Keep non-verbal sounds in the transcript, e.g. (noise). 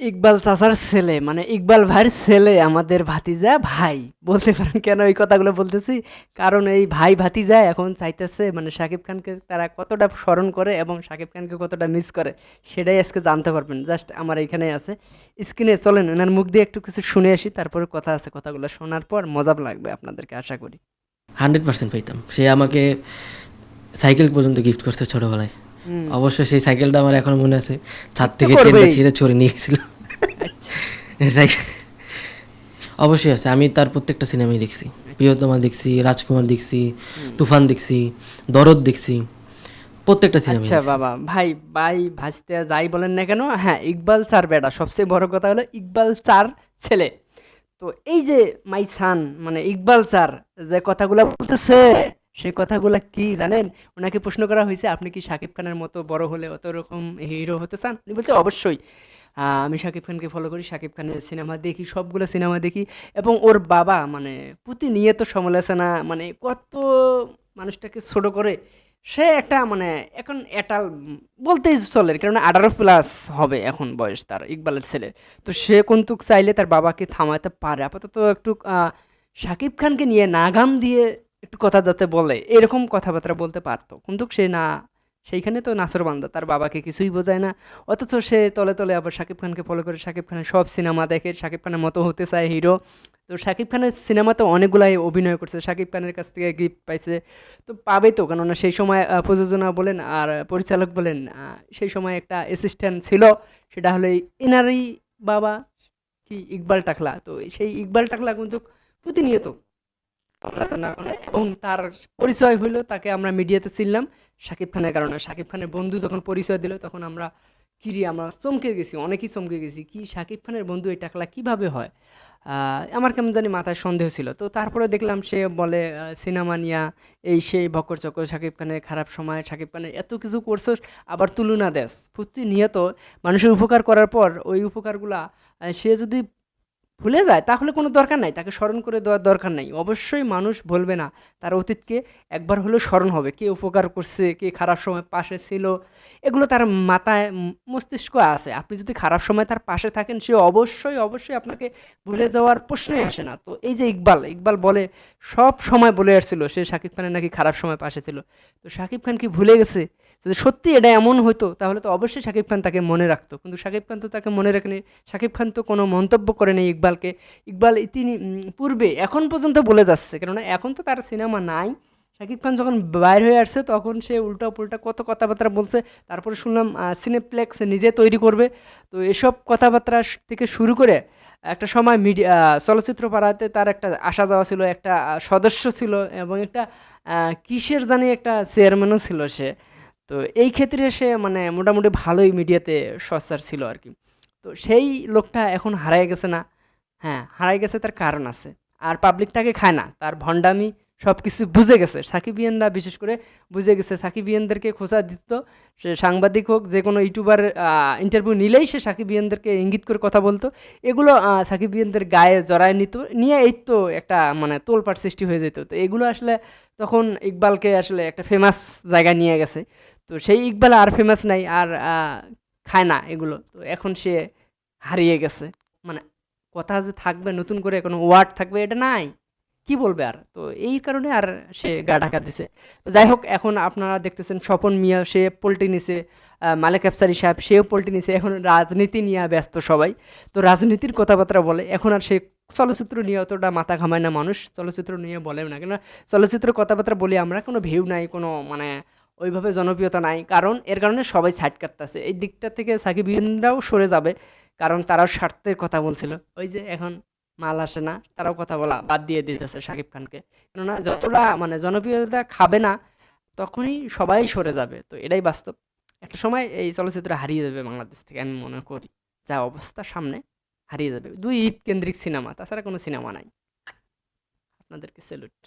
ইকবাল চাচার ছেলে মানে ইকবাল ভাইয়ের ছেলে আমাদের ভাতিজা ভাই। বলতে পারেন কেন এই কথাগুলো বলতেছি? কারণ এই ভাই ভাতিজা এখন চাইতেছে মানে শাকিব খানকে তারা কতটা স্মরণ করে এবং শাকিব খানকে কতটা মিস করে, সেটাই আজকে জানতে পারবেন। জাস্ট আমার এখানেই আছে। স্ক্রিনে চলেন, এনার মুখ দিয়ে একটু কিছু শুনে আসি, তারপরে কথা আছে, কথাগুলো শোনার পর মজা লাগবে আপনাদেরকে, আশা করি। হান্ড্রেড পার্সেন্ট পাইতাম। সে আমাকে সাইকেল পর্যন্ত গিফট করছে ছোটবেলায়। অবশ্যই সেই সাইকেলটা আমার এখনও মনে আছে। ছাদ থেকে চেনটা ছিঁড়ে চড়ে নিয়ে গেছিল। (laughs) অবশ্যই আছে। আমি তার প্রত্যেকটা সিনেমাই দেখছি। প্রিয়তমা দেখছি রাজকুমার দেখছি তুফান দেখছি দরদ দেখছি। প্রত্যেকটা সিনেমা আচ্ছা বাবা। ভাই ভাই ভাজতে যাই বলেন না কেন? হ্যাঁ ইকবাল স্যার বেটা। সবচেয়ে বড় কথা হলো ইকবাল স্যার ছেলে। তো এই যে মাই সান মানে ইকবাল স্যার যে কথাগুলো বলতেছে সেই কথাগুলো কি জানেন? ওনাকে প্রশ্ন করা হয়েছে, আপনি কি শাকিব খানের মতো বড় হলে অত রকম হিরো হতে চান? উনি বলছে, অবশ্যই। আমি শাকিব খানকে ফলো করি শাকিব খানের সিনেমা দেখি, সবগুলো সিনেমা দেখি। এবং ওর বাবা মানে প্রতিনিয়ত সমালোচনা মানে কত মানুষটাকে ছোট করে, সে একটা মানে এখন এটাল বলতেই চলে কারণ আঠারো প্লাস হবে এখন বয়স তার, ইকবালের ছেলের। তো সে কিন্তু চাইলে তার বাবাকে থামাতে পারে। আপাতত একটু শাকিব খানকে নিয়ে নাগাম দিয়ে একটু কথা যাতে বলে। এরকম কথাবার্তা বলতে পারতো। কিন্তু সে না, সেইখানে তো নাসর বান্দা, তার বাবাকে কিছুই বোঝায় না। অথচ সে তলে তলে আবার শাকিব খানকে ফলো করে, শাকিব খানের সব সিনেমা দেখে, শাকিব খানের মতো হতে চায় হিরো তো শাকিব খানের সিনেমাতে অনেকগুলাই অভিনয় করছে, শাকিব খানের কাছ থেকে গিফট পাইছে। তো পাবে তো, কেননা সেই সময় প্রযোজনা বলেন আর পরিচালক বলেন সেই সময় একটা অ্যাসিস্ট্যান্ট ছিল, সেটা হলো এনারই বাবা, কি? ইকবাল টাকলা। তো সেই ইকবাল টাকলা কিন্তু প্রতিনিয়ত আলোচনা করে এবং তার পরিচয় হইল, তাকে আমরা মিডিয়াতে চিনলাম শাকিব খানের কারণে। শাকিব খানের বন্ধু যখন পরিচয় দিল, তখন আমরা কিরি আমরা চমকে গেছি, অনেকেই চমকে গেছি। কি শাকিব খানের বন্ধু এই টাকলা কীভাবে হয়? আমার কেমন জানি মাথায় সন্দেহ ছিল। তো তারপরে দেখলাম সে বলে সিনেমা নিয়া এই সেই ভক্কর চক্কর শাকিব খানের খারাপ সময় শাকিব খানের এত কিছু করছ আবার তুলনা দেশ প্রতিনিয়ত মানুষের উপকার করার পর ওই উপকারগুলা সে যদি ভুলে যায়, তাহলে কোনো দরকার নাই। তাকে স্মরণ করে দেওয়ার দরকার নাই। অবশ্যই মানুষ বলবে না। তার অতীতকে একবার হলেও স্মরণ হবে। কে উপকার করছে, কে খারাপ সময় পাশে ছিল, এগুলো তার মাথায় মস্তিষ্ক আছে। আপনি যদি খারাপ সময় তার পাশে থাকেন, সে অবশ্যই অবশ্যই আপনাকে ভুলে যাওয়ার প্রশ্নই আসে না। তো এই যে ইকবাল ইকবাল বলে, সব সময় বলে আসছিল, সে শাকিব খানের নাকি খারাপ সময় পাশে ছিল। তো শাকিব খান কি ভুলে গেছে? যদি সত্যি এটা এমন হতো তাহলে তো অবশ্যই শাকিব খান তাকে মনে রাখতো। কিন্তু শাকিব খান তো তাকে মনে রাখেনি। শাকিব খান তো কোনো মন্তব্য করেনি ইকবালকে, ইকবাল তিনি পূর্বে, এখন পর্যন্ত বলে যাচ্ছে। কেননা এখন তো তার সিনেমা নাই। শাকিব খান যখন বাইর হয়ে আসছে, তখন সে উল্টা পুল্টা কত কথাবার্তা বলছে। তারপরে শুনলাম সিনেপ্লেক্স নিজে তৈরি করবে। তো এসব কথাবার্তা থেকে শুরু করে, একটা সময় মিডিয়া চলচ্চিত্র পাড়াতে তার একটা আসা যাওয়া ছিল, একটা সদস্য ছিল এবং একটা কিসের জানি একটা চেয়ারম্যানও ছিল সে। তো এই ক্ষেত্রে সে মানে মোটামুটি ভালোই মিডিয়াতে সচ্চার ছিল আর কি। তো সেই লোকটা এখন হারায় গেছে না। হ্যাঁ হারাই গেছে তার কারণ আছে। আর পাবলিক তাকে খায় না, তার ভণ্ডামি সব কিছু বুঝে গেছে। সাকিবিয়ানরা বিশেষ করে বুঝে গেছে, সাকিবিয়ানদেরকে খোঁচা দিত। সে সাংবাদিক হোক, যে কোনো ইউটিউবার ইন্টারভিউ নিলেই সে সাকিবিয়ানদেরকে ইঙ্গিত করে কথা বলতো। এগুলো সাকিবিয়ানদের গায়ে জড়ায় নিত, নিয়ে এই তো একটা মানে তোলপাট সৃষ্টি হয়ে যেত। তো এগুলো আসলে তখন ইকবালকে আসলে একটা ফেমাস জায়গায় নিয়ে গেছে। তো সেই ইকবাল আর ফেমাস নাই, আর খায় না এগুলো। তো এখন সে হারিয়ে গেছে। মানে কথা যে থাকবে, নতুন করে কোনো ওয়ার্ড থাকবে, এটা নাই। কি বলবে আর? তো এই কারণে আর সে গা ঢাকা দিছে। যাই হোক, এখন আপনারা দেখতেছেন স্বপন মিয়া, সে পোল্ট্রি নিছে মালেক আফসারি সাহেব, সেও পোল্ট্রি নিছে। এখন রাজনীতি নিয়ে ব্যস্ত সবাই। তো রাজনীতির কথাবার্তা বলে, এখন আর সে চলচ্চিত্র নিয়ে অতটা মাথা ঘামায় না মানুষ। চলচ্চিত্র নিয়ে বলে না। কেন চলচ্চিত্র কথাবার্তা বলি আমরা কোনো ভিউ নাই, কোনো মানে ওইভাবে জনপ্রিয়তা নাই। কারণ এর কারণে সবাই সাইড কাটতেছে। এই দিকটা থেকে সাকিবিনরাও সরে যাবে। কারণ তারাও স্বার্থের কথা বলছিল। ওই যে এখন মাল আসে না, তারাও কথা বলা বাদ দিয়ে দিতেছে শাকিব খানকে। কেননা যতটা মানে জনপ্রিয়তা খাবে না, তখনই সবাই সরে যাবে। তো এটাই বাস্তব। একটা সময় এই চলচ্চিত্র হারিয়ে যাবে বাংলাদেশ থেকে, আমি মনে করি। যা অবস্থা সামনে, হারিয়ে যাবে। দুই ঈদ কেন্দ্রিক সিনেমা, তাছাড়া কোনো সিনেমা নাই। আপনাদেরকে স্যালুট